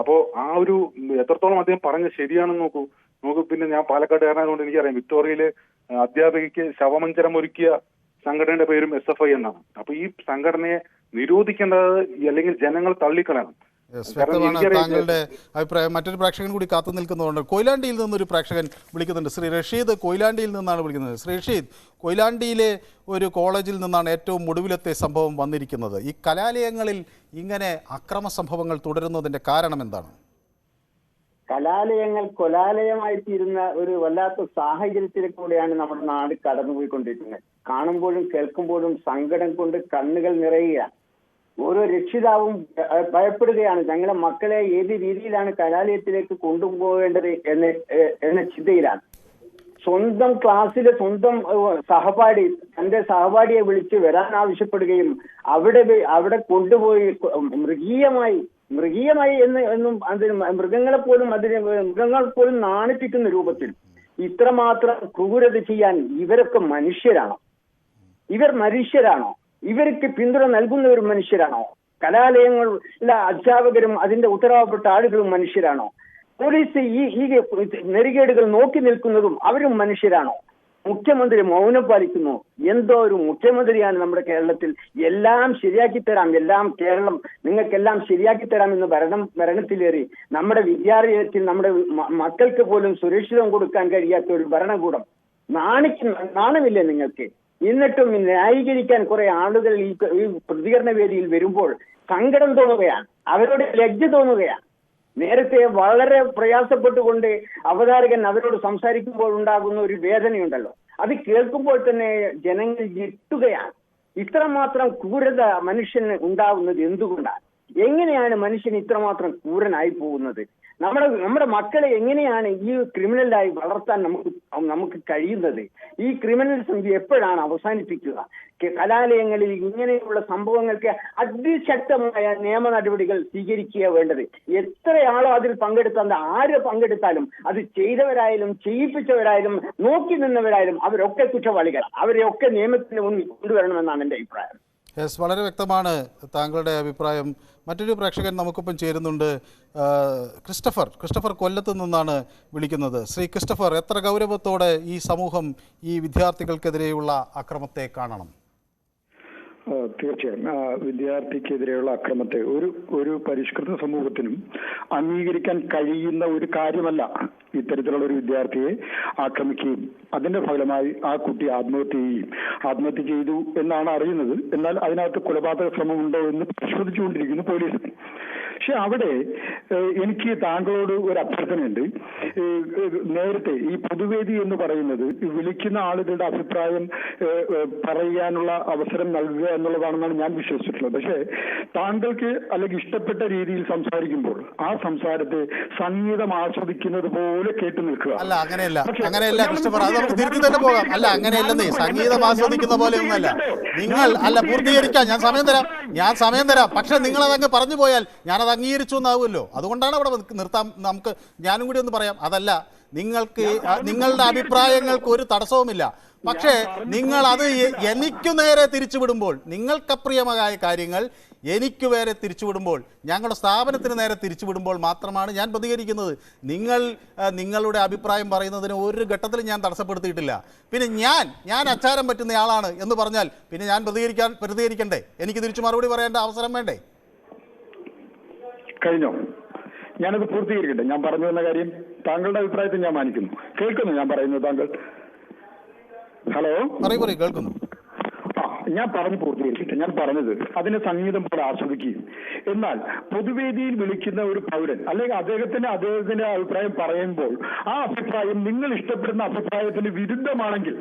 അപ്പോ ആ ഒരു എത്രത്തോളം അദ്ദേഹം പറഞ്ഞത് ശരിയാണെന്ന് നോക്കൂ. നോക്കൂ പിന്നെ ഞാൻ പാലക്കാട്ടുകാരനായതുകൊണ്ട് എനിക്കറിയാം. വിക്ടോറിയയിലെ അധ്യാപകയ്ക്ക് ശവമഞ്ചരം ഒരുക്കിയ സംഘടനയുടെ പേരും എസ് എഫ് ഐ എന്നാണ്. അപ്പൊ ഈ സംഘടനയെ നിരോധിക്കേണ്ടത് അല്ലെങ്കിൽ ജനങ്ങൾ തള്ളിക്കളയണം. വ്യക്തമാണ്. താങ്കളുടെ അഭിപ്രായം. മറ്റൊരു പ്രേക്ഷകൻ കൂടി കാത്തു നിൽക്കുന്നതുകൊണ്ട് കൊയിലാണ്ടിയിൽ നിന്നൊരു പ്രേക്ഷകൻ വിളിക്കുന്നുണ്ട്. ശ്രീ റഷീദ് കൊയിലാണ്ടിയിൽ നിന്നാണ് വിളിക്കുന്നത്. ശ്രീ റഷീദ് കൊയിലാണ്ടിയിലെ ഒരു കോളേജിൽ നിന്നാണ് ഏറ്റവും ഒടുവിലത്തെ സംഭവം വന്നിരിക്കുന്നത്. ഈ കലാലയങ്ങളിൽ ഇങ്ങനെ അക്രമ സംഭവങ്ങൾ തുടരുന്നതിന്റെ കാരണം എന്താണ്? കലാലയങ്ങൾ കൊലാലയമായി തീരുന്ന ഒരു വല്ലാത്ത സാഹചര്യത്തിലൂടെയാണ് നമ്മുടെ നാട് കടന്നുപോയിക്കൊണ്ടിരിക്കുന്നത്. കാണുമ്പോഴും കേൾക്കുമ്പോഴും സങ്കടം കൊണ്ട് കണ്ണുകൾ നിറയുക. ഓരോ രക്ഷിതാവും ഭയപ്പെടുകയാണ്. ഞങ്ങളുടെ മക്കളെ ഏത് രീതിയിലാണ് കലാലയത്തിലേക്ക് കൊണ്ടുപോകേണ്ടത് എന്ന് എന്ന ചിന്തയിലാണ്. സ്വന്തം ക്ലാസ്സിലെ സ്വന്തം സഹപാഠി തന്റെ സഹപാഠിയെ വിളിച്ച് വരാൻ ആവശ്യപ്പെടുകയും അവിടെ അവിടെ കൊണ്ടുപോയി മൃഗീയമായി മൃഗീയമായി എന്ന് എന്നും അതിന് മൃഗങ്ങളെ പോലും അതിന് മൃഗങ്ങൾ പോലും നാണിപ്പിക്കുന്ന രൂപത്തിൽ ഇത്രമാത്രം ക്രൂരത ചെയ്യാൻ ഇവരൊക്കെ മനുഷ്യരാണോ? ഇവർ മനുഷ്യരാണോ? ഇവർക്ക് പിന്തുണ നൽകുന്നവർ മനുഷ്യരാണോ? കലാലയങ്ങൾ അധ്യാപകരും അതിന്റെ ഉത്തരവാദപ്പെട്ട ആളുകളും മനുഷ്യരാണോ? പോലീസ് ഈ ഈ നെറികേടുകൾ നോക്കി നിൽക്കുന്നതും അവരും മനുഷ്യരാണോ? മുഖ്യമന്ത്രി മൗനം പാലിക്കുന്നു. എന്തോ ഒരു മുഖ്യമന്ത്രിയാണ് നമ്മുടെ കേരളത്തിൽ. എല്ലാം ശരിയാക്കി തരാം. എല്ലാം കേരളം നിങ്ങൾക്കെല്ലാം ശരിയാക്കി തരാം എന്ന് ഭരണം ഭരണത്തിലേറി നമ്മുടെ വിദ്യാലയത്തിൽ നമ്മുടെ മക്കൾക്ക് പോലും സുരക്ഷിതം കൊടുക്കാൻ കഴിയാത്ത ഒരു ഭരണകൂടം. നാണിക്ക് നാണമില്ലേ നിങ്ങൾക്ക്? എന്നിട്ടും ന്യായീകരിക്കാൻ കുറെ ആളുകൾ ഈ പ്രതികരണ വേദിയിൽ വരുമ്പോൾ സങ്കടം തോന്നുകയാണ്. അവരോട് ലജ്ജ തോന്നുകയാണ്. നേരത്തെ വളരെ പ്രയാസപ്പെട്ടുകൊണ്ട് അവതാരകൻ അവരോട് സംസാരിക്കുമ്പോൾ ഉണ്ടാകുന്ന ഒരു വേദനയുണ്ടല്ലോ. അത് കേൾക്കുമ്പോൾ തന്നെ ജനങ്ങൾ ഞെട്ടുകയാണ്. ഇത്രമാത്രം ക്രൂരത മനുഷ്യന് ഉണ്ടാവുന്നത് എന്തുകൊണ്ടാണ്? എങ്ങനെയാണ് മനുഷ്യൻ ഇത്രമാത്രം ക്രൂരനായി പോകുന്നത്? നമ്മുടെ നമ്മുടെ മക്കളെ എങ്ങനെയാണ് ഈ ക്രിമിനലായി വളർത്താൻ നമുക്ക് നമുക്ക് കഴിയുന്നത്? ഈ ക്രിമിനൽ സംഖ്യ എപ്പോഴാണ് അവസാനിപ്പിക്കുക? കലാലയങ്ങളിൽ ഇങ്ങനെയുള്ള സംഭവങ്ങൾക്ക് അതിശക്തമായ നിയമ നടപടികൾ സ്വീകരിക്കുക വേണ്ടത്. എത്ര ആളോ അതിൽ പങ്കെടുത്താൽ ആര് പങ്കെടുത്താലും അത് ചെയ്തവരായാലും ചെയ്യിപ്പിച്ചവരായാലും നോക്കി നിന്നവരായാലും അവരൊക്കെ കുറ്റവാളികൾ അവരെയൊക്കെ നിയമത്തിന് മുന്നിൽ കൊണ്ടുവരണമെന്നാണ് എന്റെ അഭിപ്രായം. യെസ് വളരെ വ്യക്തമാണ് താങ്കളുടെ അഭിപ്രായം. മറ്റൊരു പ്രേക്ഷകൻ നമുക്കൊപ്പം ചേരുന്നുണ്ട് ക്രിസ്റ്റഫർ. ക്രിസ്റ്റഫർ കൊല്ലത്ത് നിന്നാണ് വിളിക്കുന്നത്. ശ്രീ ക്രിസ്റ്റഫർ എത്ര ഗൗരവത്തോടെ ഈ സമൂഹം ഈ വിദ്യാർത്ഥികൾക്കെതിരെയുള്ള അക്രമത്തെ കാണണം? തീർച്ചയായും. വിദ്യാർത്ഥിക്കെതിരെയുള്ള അക്രമത്തെ ഒരു ഒരു പരിഷ്കൃത സമൂഹത്തിനും അംഗീകരിക്കാൻ കഴിയുന്ന ഒരു കാര്യമല്ല ഇത്തരത്തിലുള്ള ഒരു വിദ്യാർത്ഥിയെ ആക്രമിക്കുകയും അതിന്റെ ഫലമായി ആ കുട്ടി ആത്മഹത്യ ചെയ്യുകയും ആത്മഹത്യ ചെയ്തു എന്നാണ് അറിയുന്നത്. എന്നാൽ അതിനകത്ത് കൊലപാതക ശ്രമം ഉണ്ടോ എന്ന് പരിശോധിച്ചുകൊണ്ടിരിക്കുന്നു പോലീസ്. പക്ഷെ അവിടെ എനിക്ക് താങ്കളോട് ഒരു അഭ്യർത്ഥനയുണ്ട്. നേരത്തെ ഈ പൊതുവേദി എന്ന് പറയുന്നത് വിളിക്കുന്ന ആളുകളുടെ അഭിപ്രായം പറയാനുള്ള അവസരം നൽകുക എന്നുള്ളതാണെന്നാണ് ഞാൻ വിശ്വസിച്ചിട്ടുള്ളത്. പക്ഷേ താങ്കൾക്ക് അല്ലെങ്കിൽ ഇഷ്ടപ്പെട്ട രീതിയിൽ സംസാരിക്കുമ്പോൾ ആ സംസാരത്തെ സംഗീതം ആസ്വദിക്കുന്നത് പോലെ കേട്ടു നിൽക്കുക. അല്ല അങ്ങനെയല്ല. അങ്ങനെയല്ല ഞാൻ ക്രിസ്റ്റഫർ അത് നമുക്ക് തിരിച്ചു തന്നെ പോകാം. അല്ല അങ്ങനെയല്ലെന്നേ. ഞാൻ സംഗീതം ആസ്വദിക്കുന്ന പോലെ ഒന്നല്ല നിങ്ങൾ അല്ല പൂർത്തീകരിക്കാം. ഞാൻ സമയം തരാം. ഞാൻ സമയം തരാം. പക്ഷെ നിങ്ങൾ അതങ്ങ് പറഞ്ഞു പോയാൽ ഞാനത് അംഗീകരിച്ചു എന്നാവുമല്ലോ. അതുകൊണ്ടാണ് അവിടെ നിർത്താൻ നിർത്താം. നമുക്ക് ഞാനും കൂടി ഒന്ന് പറയാം. അതല്ല നിങ്ങൾക്ക് നിങ്ങളുടെ അഭിപ്രായങ്ങൾക്ക് ഒരു തടസ്സവുമില്ല. പക്ഷേ നിങ്ങൾ അത് എനിക്കു നേരെ തിരിച്ചുവിടുമ്പോൾ നിങ്ങൾക്കപ്രിയമായ കാര്യങ്ങൾ എനിക്ക് നേരെ തിരിച്ചുവിടുമ്പോൾ ഞങ്ങളുടെ സ്ഥാപനത്തിന് നേരെ തിരിച്ചുവിടുമ്പോൾ മാത്രമാണ് ഞാൻ പ്രതികരിക്കുന്നത്. നിങ്ങൾ നിങ്ങളുടെ അഭിപ്രായം പറയുന്നതിന് ഒരു ഘട്ടത്തിലും ഞാൻ തടസ്സപ്പെടുത്തിയിട്ടില്ല. പിന്നെ ഞാൻ ഞാൻ അച്ചാരം പറ്റുന്നയാളാണ് എന്ന് പറഞ്ഞാൽ പിന്നെ ഞാൻ പ്രതികരിക്കാൻ പ്രതികരിക്കണ്ടേ? എനിക്ക് തിരിച്ചു മറുപടി പറയേണ്ട അവസരം വേണ്ടേ? കഴിഞ്ഞോ? ഞാനത് പൂർത്തീകരിക്കട്ടെ. ഞാൻ പറഞ്ഞു വന്ന കാര്യം താങ്കളുടെ അഭിപ്രായത്തെ ഞാൻ മാനിക്കുന്നു. കേൾക്കുന്നു ഞാൻ പറയുന്നത് താങ്കൾ. ഹലോ? കേൾക്കുന്നു. ഞാൻ പറഞ്ഞു പൂർത്തീകരിക്കട്ടെ. ഞാൻ പറഞ്ഞത് അതിനെ സംഗീതം പോലെ ആസ്വദിക്കുകയും. എന്നാൽ പൊതുവേദിയിൽ വിളിക്കുന്ന ഒരു പൗരൻ അല്ലെങ്കിൽ അദ്ദേഹത്തിന് അദ്ദേഹത്തിന്റെ അഭിപ്രായം പറയുമ്പോൾ ആ അഭിപ്രായം നിങ്ങൾ ഇഷ്ടപ്പെടുന്ന അഭിപ്രായത്തിന് വിരുദ്ധമാണെങ്കിൽ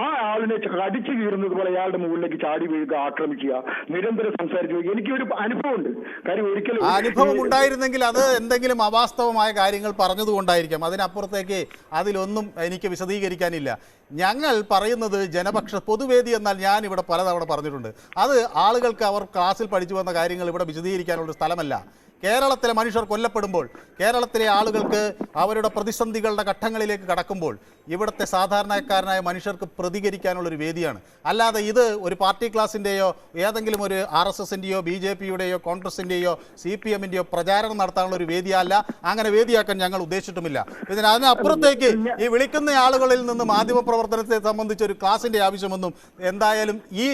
ആ ആളിനെ കടിച്ചു കീറുന്നത് പോലെ അയാളുടെ മുകളിലേക്ക് ചാടി വീഴുക ആക്രമിക്കുക നിരന്തരം സംസാരിച്ചു എനിക്ക് എനിക്കൊരു അനുഭവമുണ്ട്. കാര്യം ഒരിക്കലും അനുഭവം ഉണ്ടായിരുന്നെങ്കിൽ അത് എന്തെങ്കിലും അവാസ്തവമായ കാര്യങ്ങൾ പറഞ്ഞതുകൊണ്ടായിരിക്കാം. അതിനപ്പുറത്തേക്ക് അതിലൊന്നും എനിക്ക് വിശദീകരിക്കാനില്ല. ഞങ്ങൾ പറയുന്നത് ജനപക്ഷ പൊതുവേദി എന്നാൽ ഞാൻ ഇവിടെ പലതവണ പറഞ്ഞിട്ടുണ്ട്. അത് ആളുകൾക്ക് അവർ ക്ലാസ്സിൽ പഠിച്ചു വന്ന കാര്യങ്ങൾ ഇവിടെ വിശദീകരിക്കാനുള്ള സ്ഥലമല്ല. കേരളത്തിലെ മനുഷ്യർ കൊല്ലപ്പെടുമ്പോൾ കേരളത്തിലെ ആളുകൾക്ക് അവരുടെ പ്രതിസന്ധികളുടെ ഘട്ടങ്ങളിലേക്ക് കടക്കുമ്പോൾ ഇവിടുത്തെ സാധാരണക്കാരനായ മനുഷ്യർക്ക് പ്രതികരിക്കാനുള്ളൊരു വേദിയാണ്. അല്ലാതെ ഇത് ഒരു പാർട്ടി ക്ലാസിന്റെയോ ഏതെങ്കിലും ഒരു ആർ എസ് എസിന്റെയോ ബി ജെ പിയുടെയോ കോൺഗ്രസിന്റെയോ സി പി എമ്മിന്റെയോ പ്രചാരണം നടത്താനുള്ള ഒരു വേദിയല്ല. അങ്ങനെ വേദിയാക്കാൻ ഞങ്ങൾ ഉദ്ദേശിച്ചിട്ടുമില്ല. ഇതിന് അതിനപ്പുറത്തേക്ക് ഈ വിളിക്കുന്ന ആളുകളിൽ നിന്ന് മാധ്യമപ്രവർത്തനത്തെ സംബന്ധിച്ച് ഒരു ക്ലാസിന്റെ ആവശ്യമൊന്നും എന്തായാലും ഈ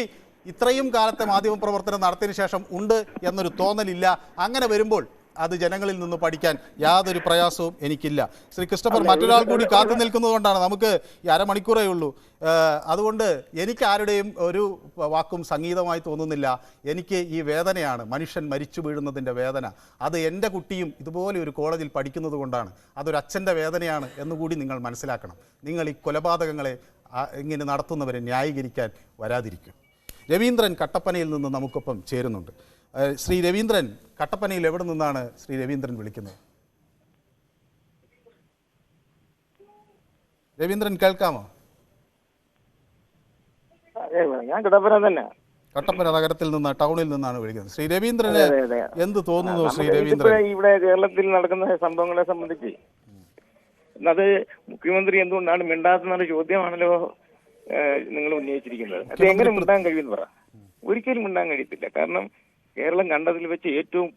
ഇത്രയും കാലത്തെ മാധ്യമപ്രവർത്തനം നടത്തിയതിനു ശേഷം ഉണ്ട് എന്നൊരു തോന്നലില്ല. അങ്ങനെ വരുമ്പോൾ അത് ജനങ്ങളിൽ നിന്ന് പഠിക്കാൻ യാതൊരു പ്രയാസവും എനിക്കില്ല. ശ്രീ ക്രിസ്റ്റഫർ മറ്റൊരാൾ കൂടി കാത്തു നിൽക്കുന്നതുകൊണ്ടാണ് നമുക്ക് ഈ അരമണിക്കൂറേ ഉള്ളൂ. അതുകൊണ്ട് എനിക്ക് ആരുടെയും ഒരു വാക്കും സംഗീതമായി തോന്നുന്നില്ല. എനിക്ക് ഈ വേദനയാണ്. മനുഷ്യൻ മരിച്ചു വീഴുന്നതിന്റെ വേദന. അത് എന്റെ കുട്ടിയും ഇതുപോലെ ഒരു കോളേജിൽ പഠിക്കുന്നത് കൊണ്ടാണ്. അതൊരു അച്ഛന്റെ വേദനയാണ് എന്നുകൂടി നിങ്ങൾ മനസ്സിലാക്കണം. നിങ്ങൾ ഈ കൊലപാതകങ്ങളെ ഇങ്ങനെ നടത്തുന്നവരെ ന്യായീകരിക്കാൻ വരാതിരിക്കും. രവീന്ദ്രൻ കട്ടപ്പനയിൽ നിന്ന് നമുക്കൊപ്പം ചേരുന്നുണ്ട്. ശ്രീ രവീന്ദ്രൻ കട്ടപ്പനയിൽ എവിടെ നിന്നാണ് ശ്രീ രവീന്ദ്രൻ വിളിക്കുന്നത്? രവീന്ദ്രൻ കേൾക്കാമോ? ഞാൻ തന്നെ. കട്ടപ്പന നഗരത്തിൽ നിന്ന് ടൗണിൽ നിന്നാണ് വിളിക്കുന്നത്. ശ്രീ രവീന്ദ്രന് അതെ. എന്ത് തോന്നുന്നു ശ്രീ രവീന്ദ്രൻ? ഇവിടെ കേരളത്തിൽ നടക്കുന്ന സംഭവങ്ങളെ സംബന്ധിച്ച്. അത് മുഖ്യമന്ത്രി എന്തുകൊണ്ടാണ് മിണ്ടാത്തെന്നുള്ള ചോദ്യമാണല്ലോ നിങ്ങൾ ഉന്നയിച്ചിരിക്കുന്നത്. അത് എങ്ങനെ മിണ്ടാൻ കഴിയുമെന്ന് പറ. ഒരിക്കലും മിണ്ടാൻ കഴിയത്തില്ല. കാരണം കേരളം കണ്ടതിൽ വെച്ച് ഏറ്റവും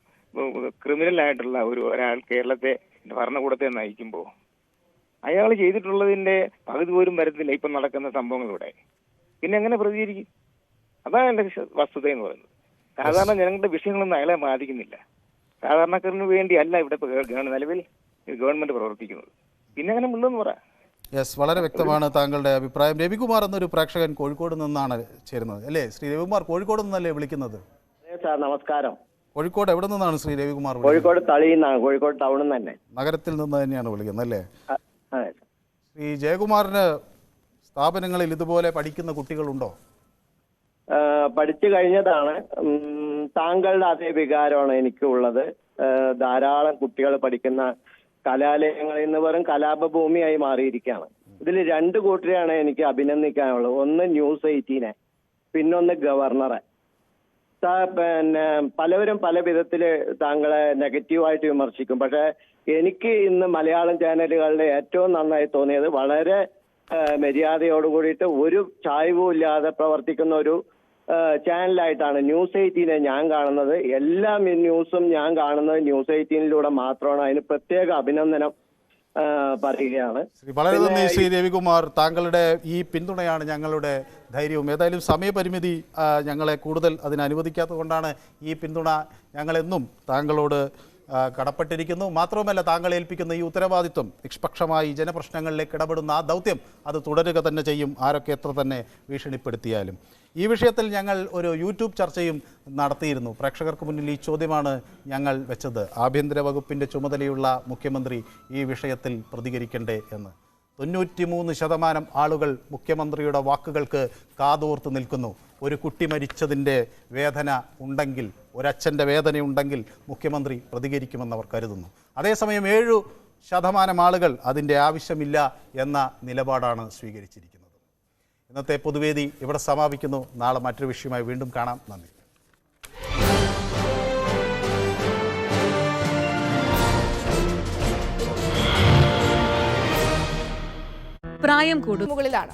ക്രിമിനൽ ആയിട്ടുള്ള ഒരു ഒരാൾ കേരളത്തെ ഭരണകൂടത്തെ നയിക്കുമ്പോൾ അയാൾ ചെയ്തിട്ടുള്ളതിന്റെ പകുതി പോലും വരത്തില്ല ഇപ്പം നടക്കുന്ന സംഭവങ്ങളിലൂടെ. പിന്നെ എങ്ങനെ പ്രതികരിക്കും? അതാണ് എന്റെ വസ്തുത എന്ന് പറയുന്നത്. സാധാരണ ജനങ്ങളുടെ വിഷയങ്ങളൊന്നും അയാളെ ബാധിക്കുന്നില്ല. സാധാരണക്കാരന് വേണ്ടിയല്ല ഇവിടെ നിലവിൽ ഗവൺമെന്റ് പ്രവർത്തിക്കുന്നത്. പിന്നെ അങ്ങനെ മുള്ളെന്ന് പറ. യെസ് വളരെ വ്യക്തമാണ് താങ്കളുടെ അഭിപ്രായം. രവികുമാർ എന്നൊരു പ്രേക്ഷകൻ കോഴിക്കോട് നിന്നാണ് ചേരുന്നത്. അല്ലേ? ശ്രീ രവികുമാർ കോഴിക്കോട് നിന്നല്ലേ വിളിക്കുന്നത്? സാർ നമസ്കാരം. കോഴിക്കോട് എവിടെ നിന്നാണ് ശ്രീ രവികുമാർ കോഴിക്കോട് തളിയിന്നാണ് കോഴിക്കോട് ടൗണിൽ തന്നെ. നഗരത്തിൽ നിന്ന് തന്നെയാണ് വിളിക്കുന്നത് അല്ലേ? ശ്രീ ജയകുമാറിന് സ്ഥാപനങ്ങളിൽ ഇതുപോലെ പഠിക്കുന്ന കുട്ടികളുണ്ടോ? പഠിച്ചു കഴിഞ്ഞതാണ്. താങ്കളുടെ അതേ വികാരമാണ് എനിക്കുള്ളത്. ധാരാളം കുട്ടികൾ പഠിക്കുന്ന കലാലയങ്ങൾ നിന്ന് വെറും കലാപഭൂമിയായി മാറിയിരിക്കുകയാണ്. ഇതിൽ രണ്ട് കൂട്ടരെയാണ് എനിക്ക് അഭിനന്ദിക്കാനുള്ളത്. ഒന്ന് ന്യൂസ് എയ്റ്റീനെ പിന്നൊന്ന് ഗവർണറെ. പിന്നെ പലവരും പല വിധത്തിൽ താങ്കളെ നെഗറ്റീവായിട്ട് വിമർശിക്കും. പക്ഷേ എനിക്ക് ഇന്ന് മലയാളം ചാനലുകളുടെ ഏറ്റവും നന്നായി തോന്നിയത് വളരെ മര്യാദയോടുകൂടിയിട്ട് മര്യാദയോട് കൂടിയിട്ട് ഒരു ചായ്വും ഇല്ലാതെ പ്രവർത്തിക്കുന്ന ഒരു ചാനലായിട്ടാണ് ന്യൂസ് എയ്റ്റീനെ ഞാൻ കാണുന്നത്. എല്ലാ ന്യൂസും ഞാൻ കാണുന്നത് ന്യൂസ് എയ്റ്റീനിലൂടെ മാത്രമാണ്. അതിന് പ്രത്യേക അഭിനന്ദനം പറയുകയാണ്. വളരെ നന്ദി ശ്രീ രവികുമാർ. താങ്കളുടെ ഈ പിന്തുണയാണ് ഞങ്ങളുടെ ധൈര്യവും. ഏതായാലും സമയപരിമിതി ഞങ്ങളെ കൂടുതൽ അതിന് അനുവദിക്കാത്തത് കൊണ്ടാണ് ഈ പിന്തുണ ഞങ്ങളെന്നും താങ്കളോട് കടപ്പെട്ടിരിക്കുന്നു. മാത്രവുമല്ല താങ്കൾ ഏൽപ്പിക്കുന്ന ഈ ഉത്തരവാദിത്വം നിഷ്പക്ഷമായി ജനപ്രശ്നങ്ങളിലേക്ക് ഇടപെടുന്ന ആ ദൗത്യം അത് തുടരുക തന്നെ ചെയ്യും ആരൊക്കെ എത്ര തന്നെ ഭീഷണിപ്പെടുത്തിയാലും. ഈ വിഷയത്തിൽ ഞങ്ങൾ ഒരു യൂട്യൂബ് ചർച്ചയും നടത്തിയിരുന്നു. പ്രേക്ഷകർക്ക് മുന്നിൽ ഈ ചോദ്യമാണ് ഞങ്ങൾ വെച്ചത്. ആഭ്യന്തര വകുപ്പിന്റെ ചുമതലയുള്ള മുഖ്യമന്ത്രി ഈ വിഷയത്തിൽ പ്രതികരിക്കണ്ടേ എന്ന്. തൊണ്ണൂറ്റിമൂന്ന് ശതമാനം ആളുകൾ മുഖ്യമന്ത്രിയുടെ വാക്കുകൾക്ക് കാതോർത്ത് നിൽക്കുന്നു. ഒരു കുട്ടി മരിച്ചതിന്റെ വേദന ഉണ്ടെങ്കിൽ ഒരച്ഛന്റെ വേദനയുണ്ടെങ്കിൽ മുഖ്യമന്ത്രി പ്രതികരിക്കുമെന്ന് അവർ കരുതുന്നു. അതേസമയം ഏഴു ശതമാനം ആളുകൾ അതിന്റെ ആവശ്യമില്ല എന്ന നിലപാടാണ് സ്വീകരിച്ചിരിക്കുന്നത്. ഇന്നത്തെ പൊതുവേദി ഇവിടെ സമാപിക്കുന്നു. നാളെ മറ്റൊരു വിഷയമായി വീണ്ടും കാണാം. നന്ദി. പ്രായം കൂടും. മുകളിലാണ്.